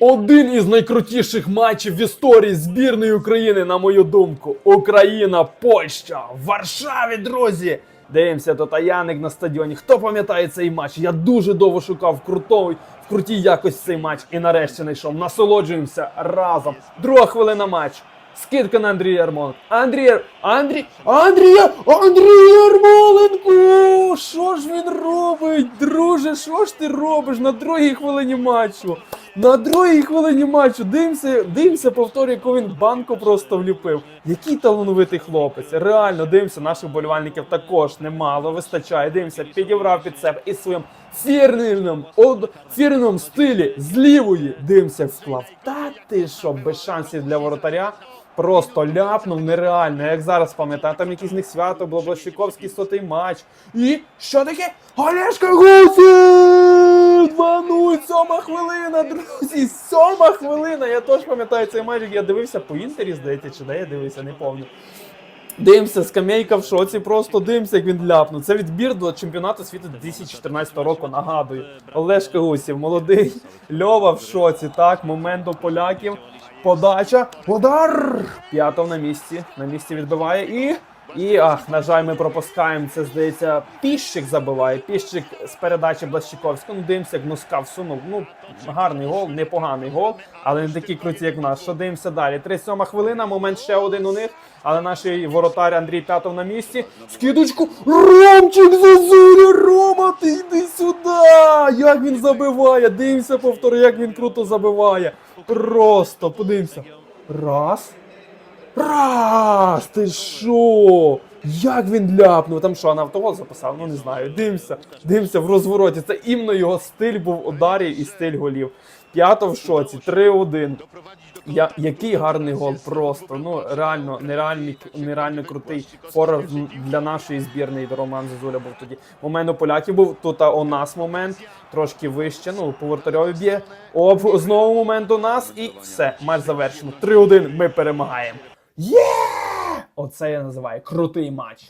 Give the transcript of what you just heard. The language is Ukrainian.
Один із найкрутіших матчів в історії збірної України, на мою думку. Україна, Польща, в Варшаві, друзі. Дивимося, тут Яник на стадіоні. Хто пам'ятає цей матч? Я дуже довго шукав крутої, в крутій якості цей матч і нарешті знайшов. Насолоджуємося разом. Друга хвилина матчу. Скидка на Андрія Ярмоленко. Андрій, Андрій, Андрія, Андрій Ярмоленко! Що ж він робить, друже? Що ж ти робиш на другій хвилині матчу? На другій хвилині матчу дивимося, дивимося, повторюю, яку він банку просто вліпив. Який талановитий хлопець. Реально, дивимося, наших болівальників також немало вистачає. Дивимося, підібрав під себе і своїм фірним, од, фірним стилі з лівої. Дивимося, вклав. Та ти що, без шансів для воротаря. Просто ляпнув нереально, як зараз пам'ятаю, там якийсь з них свято було, Блащиковський сотий матч. І що таке? Олешка Гусів! 2-0, сьома хвилина, друзі, сьома хвилина. Я теж пам'ятаю цей матч, я дивився по інтері, здається, чи де я дивився, не пам'ятаю. Дивимося, скамейка в шоці, просто дивимося, як він ляпнув. Це відбір до чемпіонату світу 2014 року. Нагадую. Олешка Гусів, молодий. Льова в шоці. Так, момент до поляків. Подача. Удар! П'ятов на місці. На місці відбиває і. І ах, на жаль, ми пропускаємо. Це здається, піщик забиває. Піщик з передачі Блащиковського. Ну, дивимося, як носка всунув. Ну, гарний гол, непоганий гол, але не такий круті, як в нас. Що дивимося далі? 37 хвилина, момент ще один у них. Але наш воротар Андрій П'ятов на місці. Скидочку. Ромчик Зазуля! Рома, ти йди сюди! Як він забиває! Дивимося, повтори, як він круто забиває. Просто подивимося. Раз. Раз! Ти що? Як він ляпнув? Там що, на автогол записав? Ну не знаю. Дивимося, дивимося в розвороті. Це іменно його стиль був ударів і стиль голів. П'ято в шоці, 3-1. Я, який гарний гол, просто. Ну реально, нереальний, нереально крутий форвард для нашої збірної. Роман Зозуля був тоді. Момент у поляків був. Тут а, у нас момент, трошки вище. Ну, по вратарьові б'є. Оп, знову момент у нас, і все, матч завершено. 3-1. Ми перемагаємо. Є! Оце я називаю крутий матч.